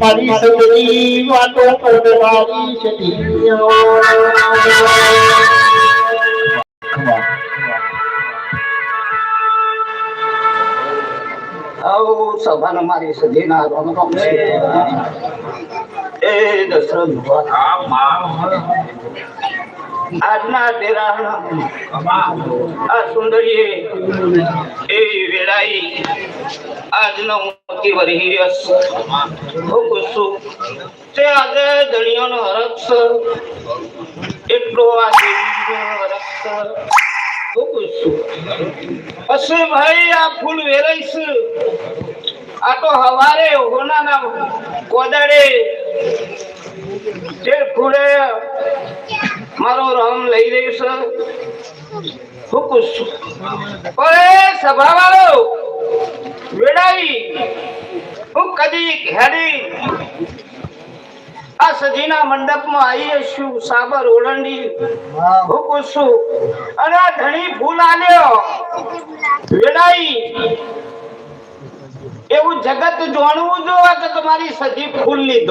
મારી સગની વાતો આવો મારી સદીના રામ રામ છે એ દશરથ ભગવાન. આજના આ સુંદરીએ એવી વેળાઈ આજનો મોતી વરી રસ તે આજે ધણીઓનો હરક્ષ એટલો આ દેવીનો હરક્ષ હું પછી ભાઈ આ ફૂલ વેરાઈશ આ તો હવારે હોનાના કોદાડે તે ફૂલે મારો રામ લઈ રહ્યું છે. હું પૂછું ઓએ સભા વાળો વેડાઈ, હું કદી હેડી આ સજીના મંડપમાં આવી છું, સાબર ઓળંડી હું છું અને આ ધણી ફૂલ આલ્યો. વેડાઈ. એવું જગત જાણવું જોવા કે તમારી સજી ફૂલ લીધો.